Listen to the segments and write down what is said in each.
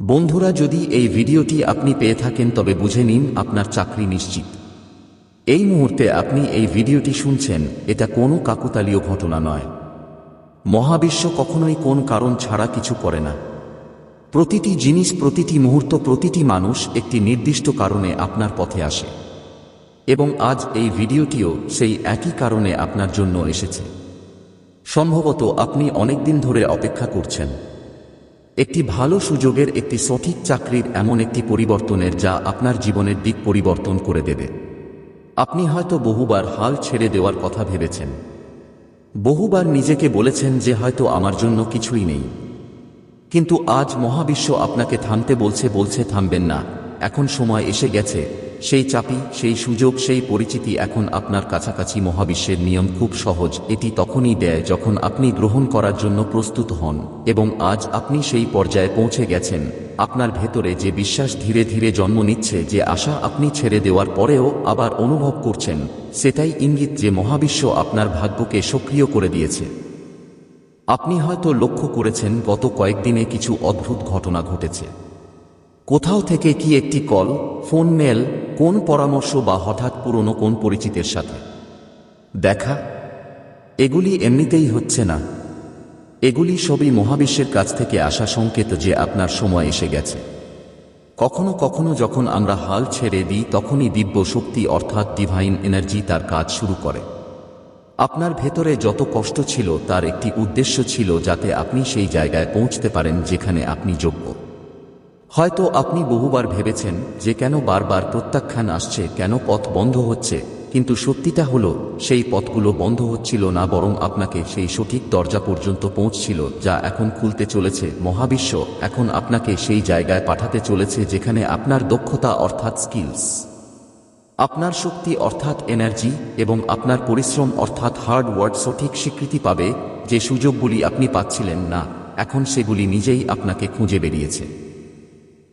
বন্ধুরা, যদি এই ভিডিওটি আপনি পেয়ে থাকেন, তবে বুঝে নিন আপনার চাকরি নিশ্চিত। এই মুহূর্তে আপনি এই ভিডিওটি শুনছেন, এটা কোনো কাকুতালীয় ঘটনা নয়। মহাবিশ্ব কখনোই কোন কারণ ছাড়া কিছু করে না। প্রতিটি জিনিস, প্রতিটি মুহূর্ত, প্রতিটি মানুষ একটি নির্দিষ্ট কারণে আপনার পথে আসে। এবং আজ এই ভিডিওটিও সেই একই কারণে আপনার জন্য এসেছে। সম্ভবত আপনি অনেকদিন ধরে অপেক্ষা করছেন। একটি ভালো সুযোগের একটি সঠিক চাকরির এমন একটি পরিবর্তনের যা আপনার জীবনের দিক পরিবর্তন করে দেবে। আপনি হয়তো বহুবার হাল ছেড়ে দেওয়ার কথা ভেবেছেন। বহুবার নিজেকে বলেছেন যে হয়তো আমার জন্য কিছুই নেই। কিন্তু আজ মহাবিশ্ব আপনাকে থামতে বলছে বলছে থামবেন না। এখন সময় এসে গেছে। সেই চাপি সেই সুযোগ, সেই পরিচিতি এখন আপনার কাছাকাছি মহাবিশ্বের নিয়ম খুব সহজ। এটি তখনই দেয় যখন আপনি গ্রহণ করার জন্য প্রস্তুত হন এবং আজ আপনি সেই পর্যায়ে পৌঁছে গেছেন। আপনার ভেতরে যে বিশ্বাস ধীরে ধীরে জন্ম নিচ্ছে, যে আশা আপনি ছেড়ে দেওয়ার পরেও আবার অনুভব করছেন, সেটাই ইঙ্গিত যে মহাবিশ্ব আপনার ভাগ্যকে সক্রিয় করে দিয়েছে। আপনি হয়তো লক্ষ্য করেছেন, গত কয়েকদিনে কিছু অদ্ভুত ঘটনা ঘটেছে। কোথাও থেকে কি একটি কল, ফোন, মেল, কোন পরামর্শ বা হঠাৎ পুরনো কোন পরিচিতের সাথে? দেখা। এগুলি এমনিতেই হচ্ছে না। এগুলি সবই মহাবিশ্বের কাছ থেকে আসা সংকেত যে আপনার সময় এসে গেছে। কখনো কখনো যখন আমরা হাল ছেড়ে দিই, তখনই দিব্য শক্তি অর্থাৎ ডিভাইন এনার্জি তার কাজ শুরু করে। আপনার ভেতরে যত কষ্ট ছিল, তার একটি উদ্দেশ্য ছিল যাতে আপনি সেই জায়গায় পৌঁছতে পারেন যেখানে আপনি যোগ্য। হয়তো আপনি বহুবার ভেবেছেন যে কেন বারবার প্রত্যাখ্যান আসছে, কেন পথ বন্ধ হচ্ছে, কিন্তু সত্যিটা হলো, সেই পথগুলো বন্ধ হচ্ছিল না, বরং আপনাকে সেই সঠিক দরজা পর্যন্ত পৌঁছছিল, যা এখন খুলতে চলেছে, মহাবিশ্ব এখন আপনাকে সেই জায়গায় পাঠাতে চলেছে, যেখানে আপনার দক্ষতা অর্থাৎ স্কিলস আপনার শক্তি অর্থাৎ এনার্জি এবং আপনার পরিশ্রম অর্থাৎ হার্ড ওয়ার্ড সঠিক স্বীকৃতি পাবে, যে সুযোগগুলি আপনি পাচ্ছিলেন না, এখন সেগুলি নিজেই আপনাকে খুঁজে বেরিয়েছে।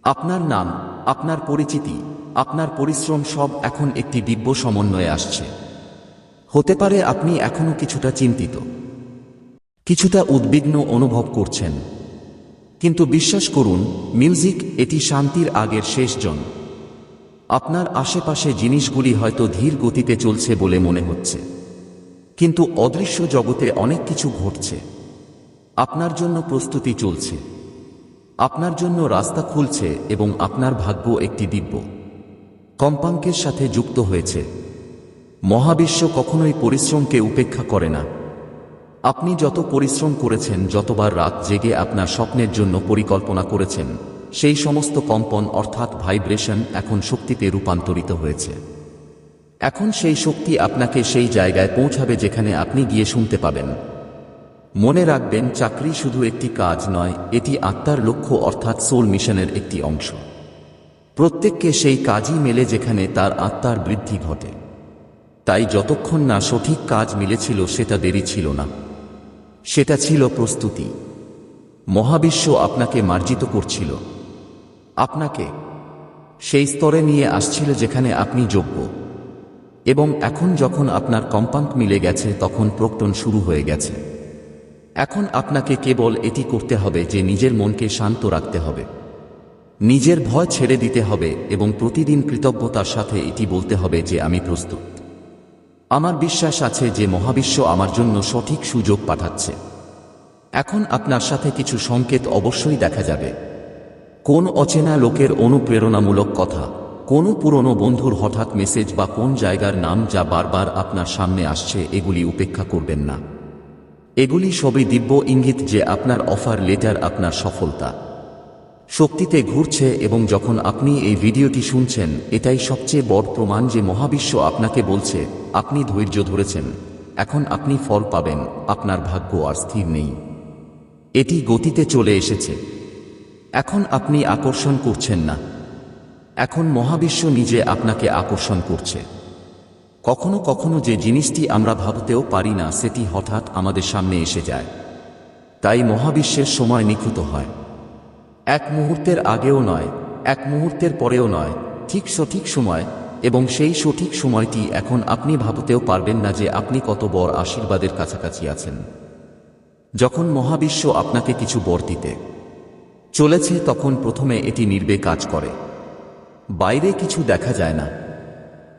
আপনার নাম, আপনার পরিচিতি, আপনার পরিশ্রম সব এখন একটি দিব্য সমন্বয়ে আসছে। হতে পারে আপনি এখনও কিছুটা চিন্তিত। কিছুটা উদ্বিগ্ন অনুভব করছেন। কিন্তু বিশ্বাস করুন, মিউজিক এটি শান্তির আগের শেষ জন। আপনার আশেপাশে জিনিসগুলি হয়তো ধীর গতিতে চলছে বলে মনে হচ্ছে। কিন্তু অদৃশ্য জগতে অনেক কিছু ঘটছে। আপনার জন্য প্রস্তুতি চলছে। আপনার জন্য রাস্তা খুলছে এবং আপনার ভাগ্য একটি দিব্য। কম্পাঙ্কের সাথে যুক্ত হয়েছে। মহাবিশ্ব কখনোই পরিশ্রমকে উপেক্ষা করে না। আপনি যত পরিশ্রম করেছেন, যতবার রাত জেগে আপনার স্বপ্নের জন্য পরিকল্পনা করেছেন, সেই সমস্ত কম্পন অর্থাৎ ভাইব্রেশন এখন শক্তিতে রূপান্তরিত হয়েছে। এখন সেই শক্তি আপনাকে সেই জায়গায় পৌঁছাবে যেখানে আপনি গিয়ে শুনতে পাবেন। মনে রাখবেন, চাকরি শুধু একটি কাজ নয়, এটি আত্মার লক্ষ্য অর্থাৎ সোল মিশনের একটি অংশ। প্রত্যেককে সেই কাজই মেলে যেখানে তার আত্মার বৃদ্ধি ঘটে। তাই যতক্ষণ না সঠিক কাজ মিলেছিল, সেটা দেরি ছিল না। সেটা ছিল প্রস্তুতি। মহাবিশ্ব আপনাকে মার্জিত করছিল। আপনাকে সেই স্তরে নিয়ে আসছিল যেখানে আপনি যোগ্য। এবং এখন যখন আপনার কম্পাঙ্ক মিলে গেছে, তখন প্রক্টন শুরু হয়ে গেছে। এখন আপনাকে কেবল এটি করতে হবে যে নিজের মনকে শান্ত রাখতে হবে। নিজের ভয় ছেড়ে দিতে হবে এবং প্রতিদিন কৃতজ্ঞতার সাথে এটি বলতে হবে যে আমি প্রস্তুত। আমার বিশ্বাস আছে যে মহাবিশ্ব আমার জন্য সঠিক সুযোগ পাঠাচ্ছে। এখন আপনার সাথে কিছু সংকেত অবশ্যই দেখা যাবে। কোন অচেনা লোকের অনুপ্রেরণামূলক কথা, কোন পুরনো বন্ধুর হঠাৎ মেসেজ বা কোন জায়গার নাম যা বারবার আপনার সামনে আসছে, এগুলি উপেক্ষা করবেন না। এগুলি সবই দিব্য ইঙ্গিত যে আপনার অফার লেটার আপনার সফলতা। শক্তিতে ঘুরছে এবং যখন আপনি এই ভিডিওটি শুনছেন, এটাই সবচেয়ে বড় প্রমাণ যে মহাবিশ্ব আপনাকে বলছে, আপনি ধৈর্য ধরেছেন। এখন আপনি ফল পাবেন, আপনার ভাগ্য আর স্থির নেই। এটি গতিতে চলে এসেছে। এখন আপনি আকর্ষণ করছেন না। এখন মহাবিশ্ব নিজে আপনাকে আকর্ষণ করছে। কখনো কখনো যে জিনিসটি আমরা ভাবতেও পারি না, সেটি হঠাৎ আমাদের সামনে এসে যায়। তাই মহাবিশ্বের সময় নিখুঁত হয়। এক মুহূর্তের আগেও নয়, এক মুহূর্তের পরেও নয়, ঠিক সঠিক সময় এবং সেই সঠিক সময়টি এখন আপনি ভাবতেও পারবেন না যে আপনি কত বড় আশীর্বাদের কাছাকাছি আছেন। যখন মহাবিশ্ব আপনাকে কিছু বর দিতে চলেছে, তখন প্রথমে এটি নির্বে কাজ করে। বাইরে কিছু দেখা যায় না।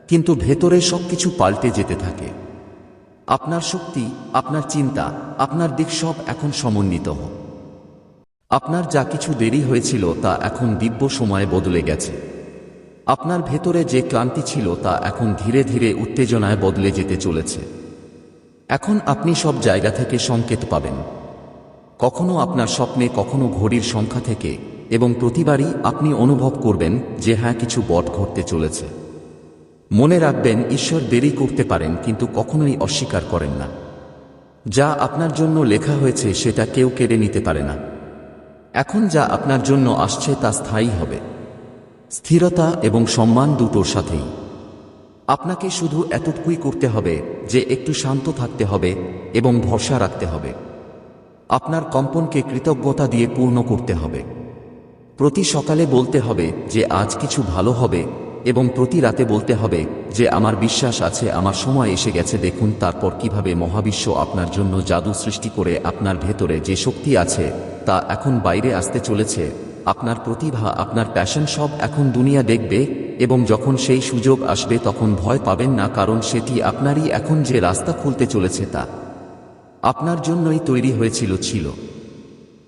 কিন্তু ভেতরে সবকিছু পাল্টে যেতে থাকে। আপনার শক্তি, আপনার চিন্তা, আপনার দিক সব এখন সমন্বিত। হোক আপনার যা কিছু দেরি হয়েছিল তা এখন দিব্য সময়ে বদলে গেছে। আপনার ভেতরে যে ক্লান্তি ছিল তা এখন ধীরে ধীরে উত্তেজনায় বদলে যেতে চলেছে। এখন আপনি সব জায়গা থেকে সংকেত পাবেন। কখনো আপনার স্বপ্নে, কখনো ঘড়ির সংখ্যা থেকে এবং প্রতিবারই আপনি অনুভব করবেন যে হ্যাঁ কিছু বট ঘটতে চলেছে। মনে রাখবেন, ঈশ্বর দেরি করতে পারেন, কিন্তু কখনোই অস্বীকার করেন না। যা আপনার জন্য লেখা হয়েছে, সেটা কেউ কেড়ে নিতে পারে না। এখন যা আপনার জন্য আসছে, তা স্থায়ী হবে। স্থিরতা এবং সম্মান দুটোর সাথেই। আপনাকে শুধু এতটুকুই করতে হবে, যে একটু শান্ত থাকতে হবে এবং ভরসা রাখতে হবে। আপনার কম্পনকে কৃতজ্ঞতা দিয়ে পূর্ণ করতে হবে। প্রতি সকালে বলতে হবে যে, আজ কিছু ভালো হবে এবং প্রতি রাতে বলতে হবে যে আমার বিশ্বাস আছে, আমার সময় এসে গেছে, দেখুন তারপর কীভাবে মহাবিশ্ব আপনার জন্য জাদু সৃষ্টি করে আপনার ভেতরে যে শক্তি আছে তা এখন বাইরে আসতে চলেছে। আপনার প্রতিভা, আপনার প্যাশন সব এখন দুনিয়া দেখবে এবং যখন সেই সুযোগ আসবে তখন ভয় পাবেন না কারণ সেটি আপনারই এখন যে রাস্তা খুলতে চলেছে তা আপনার জন্যই তৈরি হয়েছিল, ছিল।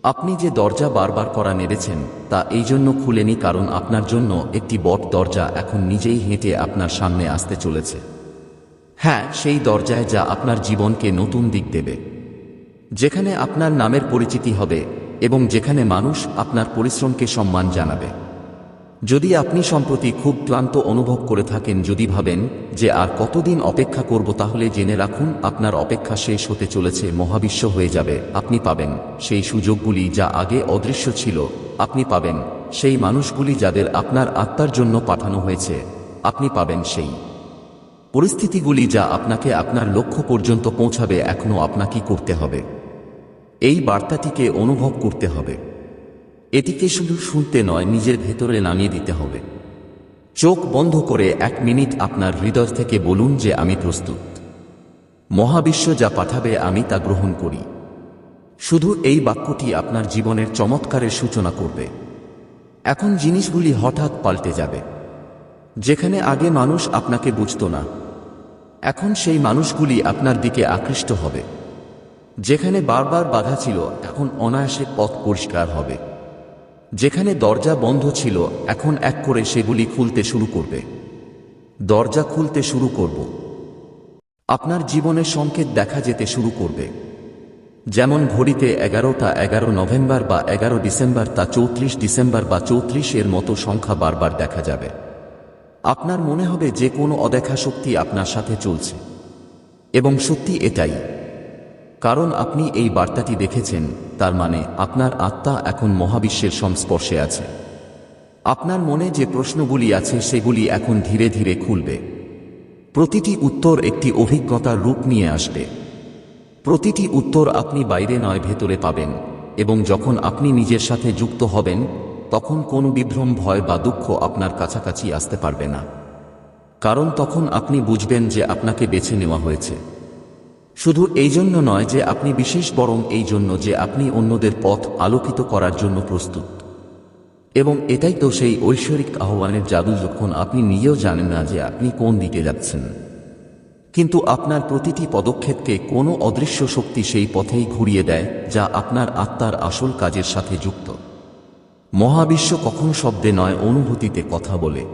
আপনি যে দরজা বারবার করা নেড়েছেন, তা এই জন্য খুলেনি কারণ আপনার জন্য একটি বট দরজা এখন নিজেই হেঁটে আপনার সামনে আসতে চলেছে। হ্যাঁ সেই দরজায় যা আপনার জীবনকে নতুন দিক দেবে। যেখানে আপনার নামের পরিচিতি হবে এবং যেখানে মানুষ আপনার পরিশ্রমকে সম্মান জানাবে। যদি আপনি সম্প্রতি খুব ক্লান্ত অনুভব করে থাকেন, যদি ভাবেন যে আর কতদিন অপেক্ষা করব, তাহলে জেনে রাখুন, আপনার অপেক্ষা শেষ হতে চলেছে, মহাবিশ্ব হয়ে যাবে, আপনি পাবেন। সেই সুযোগগুলি যা আগে অদৃশ্য ছিল, আপনি পাবেন। সেই মানুষগুলি যাদের আপনার আত্মার জন্য পাঠানো হয়েছে, আপনি পাবেন সেই পরিস্থিতিগুলি যা আপনাকে আপনার লক্ষ্য পর্যন্ত পৌঁছাবে, এখনও আপনাকে করতে হবে। এই বার্তাটিকে অনুভব করতে হবে। এটিকে শুধু শুনতে নয়, নিজের ভেতরে নামিয়ে দিতে হবে। চোখ বন্ধ করে এক মিনিট আপনার হৃদয় থেকে বলুন যে আমি প্রস্তুত। মহাবিশ্ব যা পাঠাবে, আমি তা গ্রহণ করি। শুধু এই বাক্যটি আপনার জীবনের চমৎকারের সূচনা করবে। এখন জিনিসগুলি হঠাৎ পাল্টে যাবে। যেখানে আগে মানুষ আপনাকে বুঝত না, এখন সেই মানুষগুলি আপনার দিকে আকৃষ্ট হবে। যেখানে বারবার বাধা ছিল, এখন অনায়াসে পথ পরিষ্কার হবে। যেখানে দরজা বন্ধ ছিল, এখন এক করে সেগুলি খুলতে শুরু করবে। দরজা খুলতে শুরু করব। আপনার জীবনে সংকেত দেখা যেতে শুরু করবে। যেমন ঘড়িতে এগারোটা এগারো নভেম্বর বা এগারো ডিসেম্বর তা চৌত্রিশ ডিসেম্বর বা চৌত্রিশ এর মতো সংখ্যা বারবার দেখা যাবে। আপনার মনে হবে যে কোনো অদেখা শক্তি আপনার সাথে চলছে। এবং সত্যি এটাই কারণ আপনি এই বার্তাটি দেখেছেন, তার মানে আপনার আত্মা এখন মহাবিশ্বের সংস্পর্শে আছে। আপনার মনে যে প্রশ্নগুলি আছে, সেগুলি এখন ধীরে ধীরে খুলবে। প্রতিটি উত্তর একটি অভিজ্ঞতার রূপ নিয়ে আসবে। প্রতিটি উত্তর আপনি বাইরে নয়, ভেতরে পাবেন এবং যখন আপনি নিজের সাথে যুক্ত হবেন, তখন কোনো বিভ্রম, ভয় বা দুঃখ আপনার কাছাকাছি আসতে পারবে না। কারণ তখন আপনি বুঝবেন যে আপনাকে বেছে নেওয়া হয়েছে। শুধু এই জন্য নয় যে আপনি বিশেষ বরং এই জন্য যে আপনি অন্যদের পথ আলোকিত করার জন্য প্রস্তুত। এবং এটাই তো সেই ঐশ্বরিক আহ্বানের জাদু যখন আপনি নিজেও জানেন না যে আপনি কোন দিকে যাচ্ছেন। কিন্তু আপনার প্রতিটি পদক্ষেপকে কোনো অদৃশ্য শক্তি সেই পথেই ঘুরিয়ে দেয়, যা আপনার আত্মার আসল কাজের সাথে যুক্ত। মহাবিশ্ব কখনো শব্দে নয়, অনুভূতিতে কথা বলে।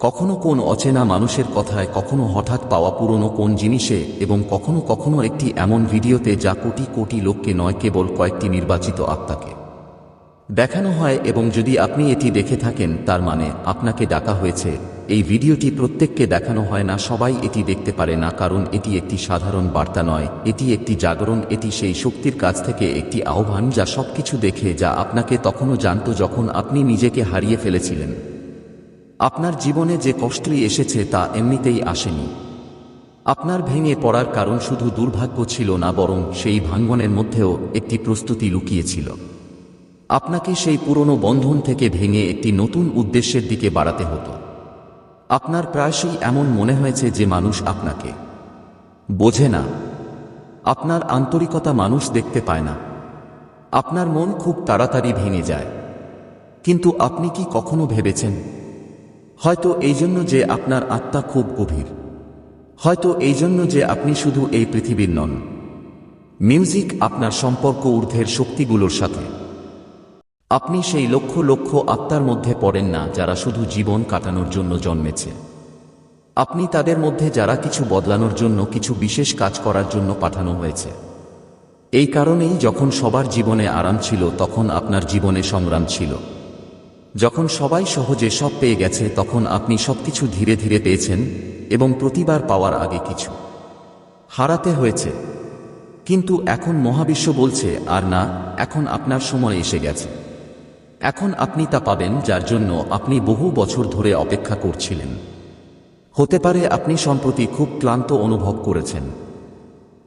কখনো কোন অচেনা মানুষের কথায় কখনো হঠাৎ পাওয়া পুরনো কোন জিনিসে এবং কখনো কখনো একটি এমন ভিডিওতে যা কোটি কোটি লোককে নয়, কেবল কয়েকটি নির্বাচিত আত্মাকে। দেখানো হয় এবং যদি আপনি এটি দেখে থাকেন, তার মানে আপনাকে ডাকা হয়েছে। এই ভিডিওটি প্রত্যেককে দেখানো হয় না, সবাই এটি দেখতে পারে না, কারণ এটি একটি সাধারণ বার্তা নয়, এটি একটি জাগরণ, এটি সেই শক্তির কাছ থেকে একটি আহ্বান যা সবকিছু দেখে, যা আপনাকে তখনও জানত যখন আপনি নিজেকে হারিয়ে ফেলেছিলেন। আপনার জীবনে যে কষ্টই এসেছে তা এমনিতেই আসেনি। আপনার ভেঙে পড়ার কারণ শুধু দুর্ভাগ্য ছিল না, বরং সেই ভাঙ্গনের মধ্যেও একটি প্রস্তুতি লুকিয়েছিল। আপনাকে সেই পুরনো বন্ধন থেকে ভেঙে একটি নতুন উদ্দেশ্যের দিকে বাড়াতে হতো। আপনার প্রায়শই এমন মনে হয়েছে যে মানুষ আপনাকে বোঝে না। আপনার আন্তরিকতা মানুষ দেখতে পায় না। আপনার মন খুব তাড়াতাড়ি ভেঙে যায়। কিন্তু আপনি কি কখনো ভেবেছেন হয়তো এই জন্য যে আপনার আত্মা খুব গভীর। হয়তো এই জন্য যে আপনি শুধু এই পৃথিবীর নন। মিউজিক আপনার সম্পর্ক ঊর্ধ্বের শক্তিগুলোর সাথে। আপনি সেই লক্ষ লক্ষ আত্মার মধ্যে পড়েন না যারা শুধু জীবন কাটানোর জন্য জন্মেছে। আপনি তাদের মধ্যে যারা কিছু বদলানোর জন্য কিছু বিশেষ কাজ করার জন্য পাঠানো হয়েছে। এই কারণেই যখন সবার জীবনে আরাম ছিল তখন আপনার জীবনে সংগ্রাম ছিল। যখন সবাই সহজে সব পেয়ে গেছে, তখন আপনি সবকিছু ধীরে ধীরে পেয়েছেন এবং প্রতিবার পাওয়ার আগে কিছু হারাতে হয়েছে। কিন্তু এখন মহাবিশ্ব বলছে, আর না, এখন আপনার সময় এসে গেছে। এখন আপনি তা পাবেন, যার জন্য আপনি বহু বছর ধরে অপেক্ষা করছিলেন। হতে পারে আপনি সম্প্রতি খুব ক্লান্ত অনুভব করেছেন।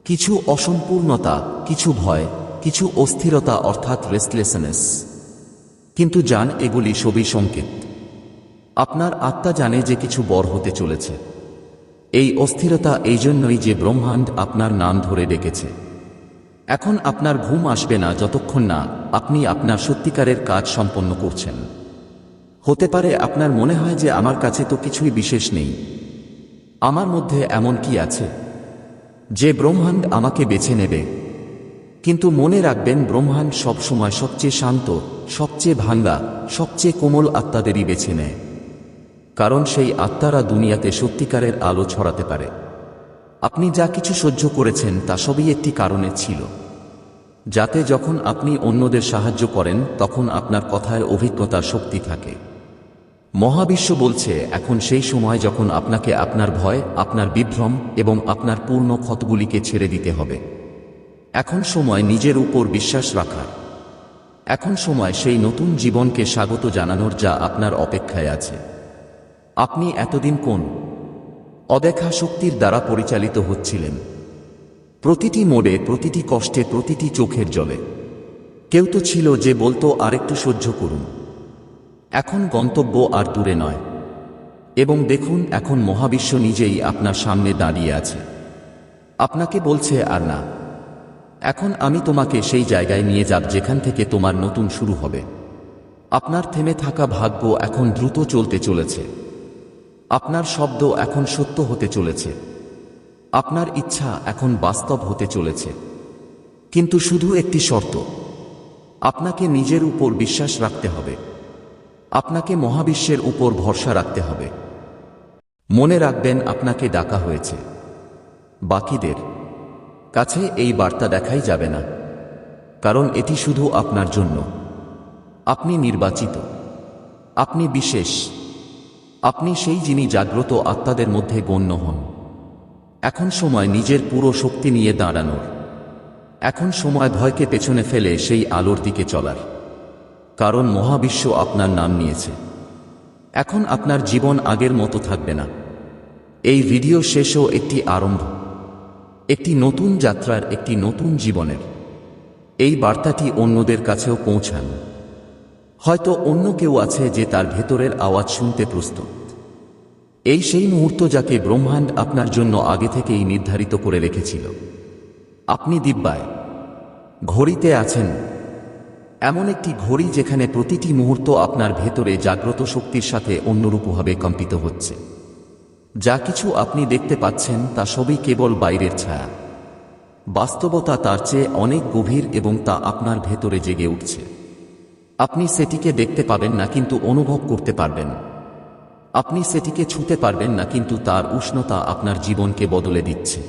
কিছু অসম্পূর্ণতা, কিছু ভয়, কিছু অস্থিরতা, অর্থাৎ রেস্টলেসনেস কিন্তু যান এগুলি সবই সংকেত। আপনার আত্মা জানে যে কিছু বর হতে চলেছে। এই অস্থিরতা এই জন্যই যে ব্রহ্মাণ্ড আপনার নাম ধরে ডেকেছে। এখন আপনার ঘুম আসবে না যতক্ষণ না আপনি আপনার সত্যিকারের কাজ সম্পন্ন করছেন। হতে পারে আপনার মনে হয় যে আমার কাছে তো কিছুই বিশেষ নেই। আমার মধ্যে এমন কি আছে? যে ব্রহ্মাণ্ড আমাকে বেছে নেবে কিন্তু মনে রাখবেন ব্রহ্মাণ্ড সবসময় সবচেয়ে শান্ত, সবচেয়ে ভাঙ্গা, সবচেয়ে কোমল আত্মাদেরই বেছে নেয়। কারণ সেই আত্মারা দুনিয়াতে সত্যিকারের আলো ছড়াতে পারে। আপনি যা কিছু সহ্য করেছেন তা সবই একটি কারণে ছিল। যাতে যখন আপনি অন্যদের সাহায্য করেন, তখন আপনার কথায় অভিজ্ঞতার শক্তি থাকে। মহাবিশ্ব বলছে, এখন সেই সময় যখন আপনাকে আপনার ভয়, আপনার বিভ্রম এবং আপনার পূর্ণ ক্ষতগুলিকে ছেড়ে দিতে হবে। এখন সময় নিজের উপর বিশ্বাস রাখার এখন সময় সেই নতুন জীবনকে স্বাগত জানানোর যা আপনার অপেক্ষায় আছে। আপনি এতদিন কোন অদেখা শক্তির দ্বারা পরিচালিত হচ্ছিলেন? প্রতিটি মোড়ে, প্রতিটি কষ্টে, প্রতিটি চোখের জলে। কেউ তো ছিল যে বলতো আরেকটু সহ্য করুন। এখন গন্তব্য আর দূরে নয়। এবং দেখুন, এখন মহাবিশ্ব নিজেই আপনার সামনে দাঁড়িয়ে আছে। আপনাকে বলছে আর না। এখন আমি তোমাকে সেই জায়গায় নিয়ে যাব যেখান থেকে তোমার নতুন শুরু হবে। আপনার থেমে থাকা ভাগ্য এখন দ্রুত চলতে চলেছে। আপনার শব্দ এখন সত্য হতে চলেছে। আপনার ইচ্ছা এখন বাস্তব হতে চলেছে। কিন্তু শুধু একটি শর্ত, আপনাকে নিজের উপর বিশ্বাস রাখতে হবে। আপনাকে মহাবিশ্বের উপর ভরসা রাখতে হবে। মনে রাখবেন, আপনাকে ডাকা হয়েছে। বাকিদের কাছে এই বার্তা দেখাই যাবে না। কারণ এটি শুধু আপনার জন্য। আপনি নির্বাচিত। আপনি বিশেষ। আপনি সেই যিনি জাগ্রত আত্মাদের মধ্যে গণ্য হন। এখন সময় নিজের পুরো শক্তি নিয়ে দাঁড়ানোর। এখন সময় ভয়কে পেছনে ফেলে সেই আলোর দিকে চলার। কারণ মহাবিশ্ব আপনার নাম নিয়েছে। এখন আপনার জীবন আগের মতো থাকবে না। এই ভিডিও শেষও একটি আরম্ভ। একটি নতুন যাত্রার একটি নতুন জীবনের। এই বার্তাটি অন্যদের কাছেও পৌঁছান। হয়তো অন্য কেউ আছে যে তার ভেতরের আওয়াজ শুনতে প্রস্তুত। এই সেই মুহূর্ত যাকে ব্রহ্মাণ্ড আপনার জন্য আগে থেকেই নির্ধারিত করে রেখেছিল। আপনি দিব্যায়, ঘড়িতে আছেন। এমন একটি ঘড়ি যেখানে প্রতিটি মুহূর্ত আপনার ভেতরে জাগ্রত শক্তির সাথে অন্যরূপভাবে কম্পিত হচ্ছে। যা কিছু আপনি দেখতে পাচ্ছেন তা সবই কেবল বাইরের ছায়া। বাস্তবতা তার চেয়ে অনেক গভীর এবং তা আপনার ভেতরে জেগে উঠছে। আপনি সেটিকে দেখতে পাবেন না কিন্তু অনুভব করতে পারবেন। আপনি সেটিকে ছুতে পারবেন না কিন্তু তার উষ্ণতা আপনার জীবনকে বদলে দিচ্ছে।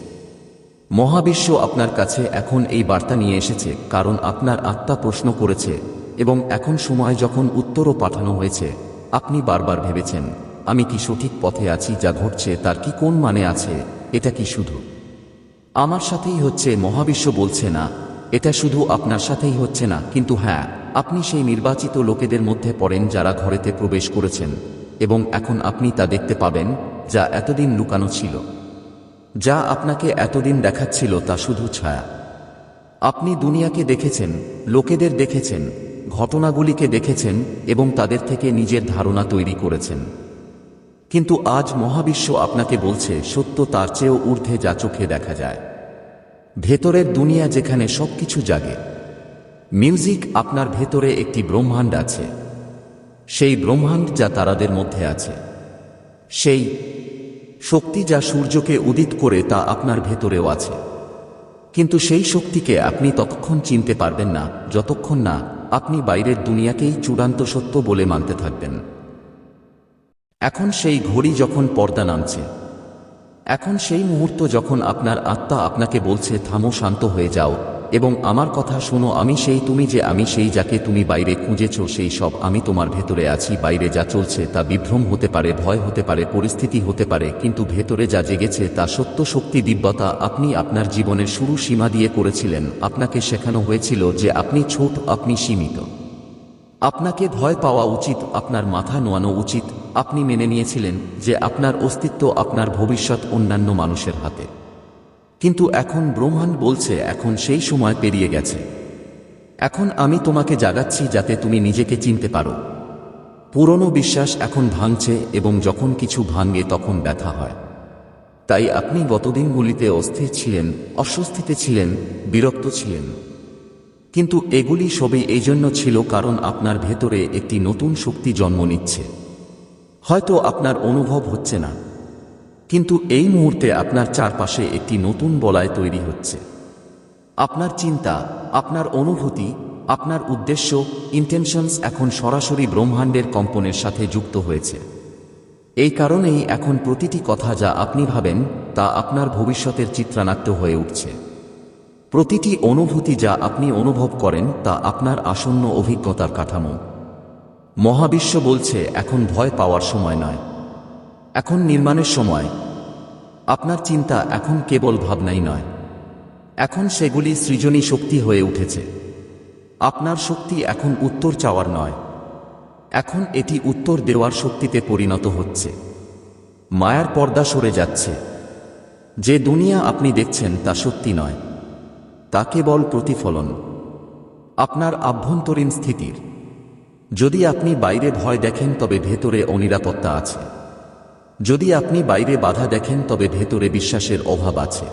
মহাবিশ্ব আপনার কাছে এখন এই বার্তা নিয়ে এসেছে, কারণ আপনার আত্মা প্রশ্ন করেছে, এবং এখন সময় যখন উত্তরও পাঠানো হয়েছে, আপনি বারবার ভেবেছেন আমি কি সঠিক পথে আছি যা ঘটছে, তার কি কোন মানে আছে? এটা কি শুধু আমার সাথেই হচ্ছে? মহাবিশ্ব বলছে না। এটা শুধু আপনার সাথেই হচ্ছে না। কিন্তু হ্যাঁ আপনি সেই নির্বাচিত লোকেদের মধ্যে পড়েন যারা ঘরেতে প্রবেশ করেছেন এবং এখন আপনি তা দেখতে পাবেন যা এতদিন লুকানো ছিল। যা আপনাকে এতদিন দেখাচ্ছিল তা শুধু ছায়া। আপনি দুনিয়াকে দেখেছেন, লোকেদের দেখেছেন, ঘটনাগুলিকে দেখেছেন এবং তাদের থেকে নিজের ধারণা তৈরি করেছেন। কিন্তু আজ মহাবিশ্ব আপনাকে বলছে, সত্য তার চেয়েও ঊর্ধ্বে যা চোখে দেখা যায়। ভেতরের দুনিয়া যেখানে সবকিছু জাগে, মিউজিক আপনার ভেতরে একটি ব্রহ্মাণ্ড আছে। সেই ব্রহ্মাণ্ড যা তারাদের মধ্যে আছে। সেই শক্তি যা সূর্যকে উদিত করে তা আপনার ভেতরেও আছে। কিন্তু সেই শক্তিকে আপনি ততক্ষণ চিনতে পারবেন না, যতক্ষণ না আপনি বাইরের দুনিয়াকেই চূড়ান্ত সত্য বলে মানতে থাকবেন। এখন সেই ঘড়ি যখন পর্দা নামছে, এখন সেই মুহূর্ত যখন আপনার আত্মা আপনাকে বলছে, থামো, শান্ত হয়ে যাও এবং আমার কথা শোনো, আমি সেই তুমি যে আমি সেই যাকে তুমি বাইরে খুঁজেছ, সেই সব আমি তোমার ভেতরে আছি, বাইরে যা চলছে তা বিভ্রম হতে পারে, ভয় হতে পারে, পরিস্থিতি হতে পারে, কিন্তু ভেতরে যা জেগেছে তা সত্য শক্তি দিব্যতা আপনি আপনার জীবনের শুরু সীমা দিয়ে করেছিলেন, আপনাকে শেখানো হয়েছিল যে আপনি ছোট, আপনি সীমিত। আপনাকে ভয় পাওয়া উচিত, আপনার মাথা নোয়ানো উচিত আপনি মেনে নিয়েছিলেন যে আপনার অস্তিত্ব আপনার ভবিষ্যৎ অন্যান্য মানুষের হাতে। কিন্তু এখন ব্রহ্মাণ্ড বলছে, এখন সেই সময় পেরিয়ে গেছে। এখন আমি তোমাকে জাগাচ্ছি যাতে তুমি নিজেকে চিনতে পারো। পুরনো বিশ্বাস এখন ভাঙছে এবং যখন কিছু ভাঙে তখন ব্যথা হয়। তাই আপনি গতদিনগুলিতে অস্থির ছিলেন, অস্বস্তিতে ছিলেন, বিরক্ত ছিলেন। কিন্তু এগুলি সবই এই জন্য ছিল কারণ আপনার ভেতরে একটি নতুন শক্তি জন্ম নিচ্ছে। হয়তো আপনার অনুভব হচ্ছে না। কিন্তু এই মুহূর্তে আপনার চারপাশে একটি নতুন বলয় তৈরি হচ্ছে। আপনার চিন্তা, আপনার অনুভূতি, আপনার উদ্দেশ্য ইন্টেনশনস এখন সরাসরি ব্রহ্মাণ্ডের কম্পনের সাথে যুক্ত হয়েছে। এই কারণেই এখন প্রতিটি কথা যা আপনি ভাবেন, তা আপনার ভবিষ্যতের চিত্রানাট্য হয়ে উঠছে। প্রতিটি অনুভূতি যা আপনি অনুভব করেন, তা আপনার আসন্ন অভিজ্ঞতার কাঠামো। মহাবিশ্ব বলছে, এখন ভয় পাওয়ার সময় নয়। এখন নির্মাণের সময়। আপনার চিন্তা এখন কেবল ভাবনাই নয়। এখন সেগুলি সৃজনী শক্তি হয়ে উঠেছে। আপনার শক্তি এখন উত্তর চাওয়ার নয়। এখন এটি উত্তর দেওয়ার শক্তিতে পরিণত হচ্ছে। মায়ার পর্দা সরে যাচ্ছে। যে দুনিয়া আপনি দেখছেন তা সত্যি নয়। তা কেবল প্রতিফলন। আপনার আভ্যন্তরীণ স্থিতির। যদি আপনি বাইরে ভয় দেখেন তবে ভেতরে অনিরাপত্তা আছে। যদি আপনি বাইরে বাধা দেখেন তবে ভেতরে বিশ্বাসের অভাব আছে।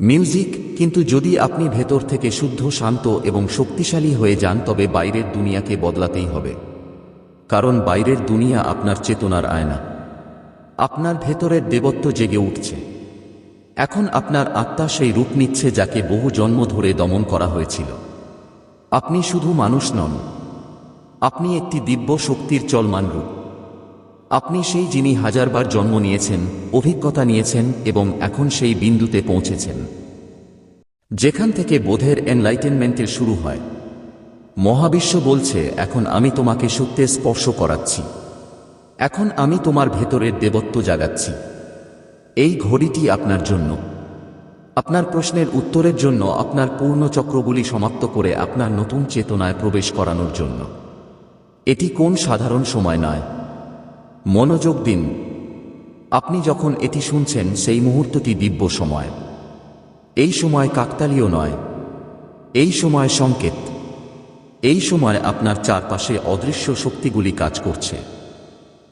মিউজিক, কিন্তু যদি আপনি ভেতর থেকে শুদ্ধ, শান্ত এবং শক্তিশালী হয়ে যান তবে বাইরের দুনিয়াকে বদলাতেই হবে। কারণ বাইরের দুনিয়া আপনার চেতনার আয়না। আপনার ভেতরের দেবত্ব জেগে উঠছে। এখন আপনার আত্মা সেই রূপ নিচ্ছে যাকে বহু জন্ম ধরে দমন করা হয়েছিল। আপনি শুধু মানুষ নন আপনি একটি দিব্য শক্তির চলমান রূপ। আপনি সেই যিনি হাজারবার জন্ম নিয়েছেন, অভিজ্ঞতা নিয়েছেন এবং এখন সেই বিন্দুতে পৌঁছেছেন। যেখান থেকে বোধের এনলাইটেনমেন্টের শুরু হয়। মহাবিশ্ব বলছে, এখন আমি তোমাকে সত্যে স্পর্শ করাচ্ছি। এখন আমি তোমার ভেতরের দেবত্ব জাগাচ্ছি। এই ঘড়িটি আপনার জন্য। আপনার প্রশ্নের উত্তরের জন্য আপনার পূর্ণ চক্রগুলি সমাপ্ত করে আপনার নতুন চেতনায় প্রবেশ করানোর জন্য। এটি কোন সাধারণ সময় নয়। মনোযোগ দিন। আপনি যখন এটি শুনছেন, সেই মুহূর্তটি দিব্য সময়। এই সময় কাকতালীয় নয়। এই সময় সংকেত। এই সময় আপনার চারপাশে অদৃশ্য শক্তিগুলি কাজ করছে।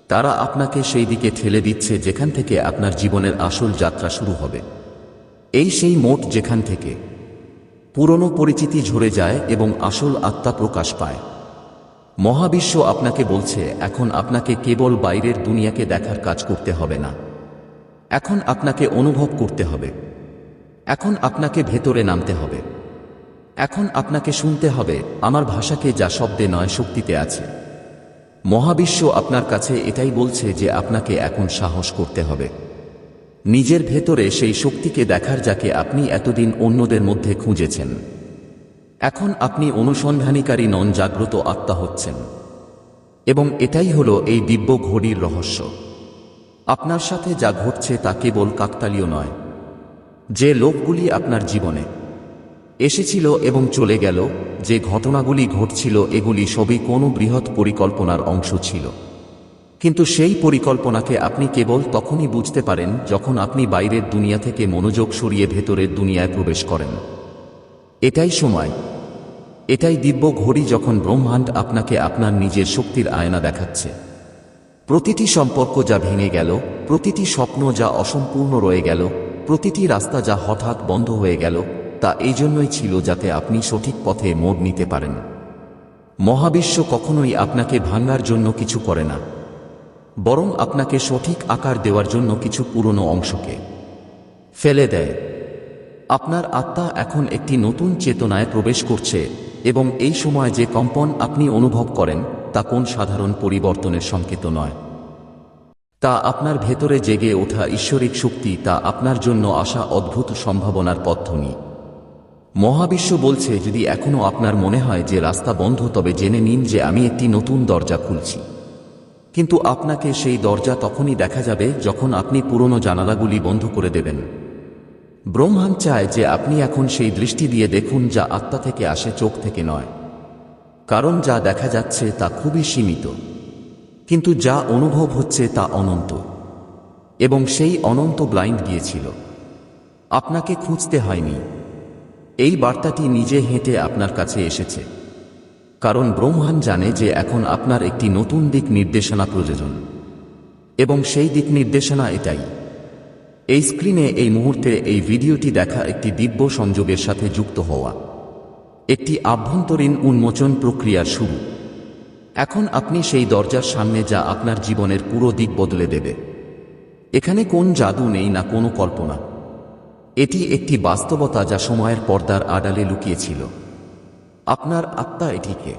তারা আপনাকে সেই দিকে ঠেলে দিচ্ছে যেখান থেকে আপনার জীবনের আসল যাত্রা শুরু হবে। এই সেই মোট যেখান থেকে। পুরনো পরিচিতি ঝরে যায় এবং আসল আত্মা প্রকাশ পায়। মহাবিশ্ব আপনাকে বলছে, এখন আপনাকে কেবল বাইরের দুনিয়াকে দেখার কাজ করতে হবে না। এখন আপনাকে অনুভব করতে হবে। এখন আপনাকে ভেতরে নামতে হবে। এখন আপনাকে শুনতে হবে, আমার ভাষাকে যা শব্দে নয়, শক্তিতে আছে। মহাবিশ্ব আপনার কাছে এটাই বলছে যে আপনাকে এখন সাহস করতে হবে। নিজের ভেতরে সেই শক্তিকে দেখার যাকে আপনি এতদিন অন্যদের মধ্যে খুঁজেছেন। এখন আপনি অনুসন্ধানীকারী নন, জাগ্রত আত্মা হচ্ছেন। এবং এটাই হলো এই দিব্য ঘড়ির রহস্য। আপনার সাথে যা ঘটছে তা কেবল কাকতালীয় নয়। যে লোকগুলি আপনার জীবনে এসেছিল এবং চলে গেল, যে ঘটনাগুলি ঘটছিল, এগুলি সবই কোনো বৃহৎ পরিকল্পনার অংশ ছিল। কিন্তু সেই পরিকল্পনাকে আপনি কেবল তখনই বুঝতে পারেন যখন আপনি বাইরের দুনিয়া থেকে মনোযোগ সরিয়ে ভেতরের দুনিয়ায় প্রবেশ করেন। এটাই সময় এটাই দিব্য ঘড়ি যখন ব্রহ্মাণ্ড আপনাকে আপনার নিজের শক্তির আয়না দেখাচ্ছে। প্রতিটি সম্পর্ক যা ভেঙে গেল, প্রতিটি স্বপ্ন যা অসম্পূর্ণ রয়ে গেল, প্রতিটি রাস্তা যা হঠাৎ বন্ধ হয়ে গেল, তা এই জন্যই ছিল যাতে আপনি সঠিক পথে মোড় নিতে পারেন। মহাবিশ্ব কখনোই আপনাকে ভাঙার জন্য কিছু করে না। বরং আপনাকে সঠিক আকার দেওয়ার জন্য কিছু পুরনো অংশকে ফেলে দেয়। আপনার আত্মা এখন একটি নতুন চেতনায় প্রবেশ করছে। এবং এই সময় যে কম্পন আপনি অনুভব করেন, তা কোন সাধারণ পরিবর্তনের সংকেত নয়। তা আপনার ভেতরে জেগে ওঠা ঈশ্বরিক শক্তি, তা আপনার জন্য আসা অদ্ভুত সম্ভাবনার পথধ্বনি মহাবিশ্ব বলছে, যদি এখনও আপনার মনে হয় যে রাস্তা বন্ধ, তবে জেনে নিন যে আমি একটি নতুন দরজা খুলছি। কিন্তু আপনাকে সেই দরজা তখনই দেখা যাবে যখন আপনি পুরনো জানালাগুলি বন্ধ করে দেবেন। ব্রহ্মাণ চায় যে আপনি এখন সেই দৃষ্টি দিয়ে দেখুন যা আত্মা থেকে আসে, চোখ থেকে নয়। কারণ যা দেখা যাচ্ছে তা খুবই সীমিত। কিন্তু যা অনুভব হচ্ছে তা অনন্ত। এবং সেই অনন্ত ব্লাইন্ড গিয়েছিল। আপনাকে খুঁজতে হয়নি। এই বার্তাটি নিজে হেঁটে আপনার কাছে এসেছে। কারণ ব্রহ্মাণ জানে যে এখন আপনার একটি নতুন দিক নির্দেশনা প্রয়োজন। এবং সেই দিক নির্দেশনা এটাই। এই স্ক্রিনে এই মুহূর্তে এই ভিডিওটি দেখা একটি দিব্য সংযোগের সাথে যুক্ত হওয়া। একটি আভ্যন্তরীণ উন্মোচন প্রক্রিয়ার শুরু। এখন আপনি সেই দরজার সামনে যা আপনার জীবনের পুরো দিক বদলে দেবে। এখানে কোন জাদু নেই না কোনো কল্পনা। এটি একটি বাস্তবতা যা সময়ের পর্দার আড়ালে লুকিয়েছিল। আপনার আত্মা এটিকে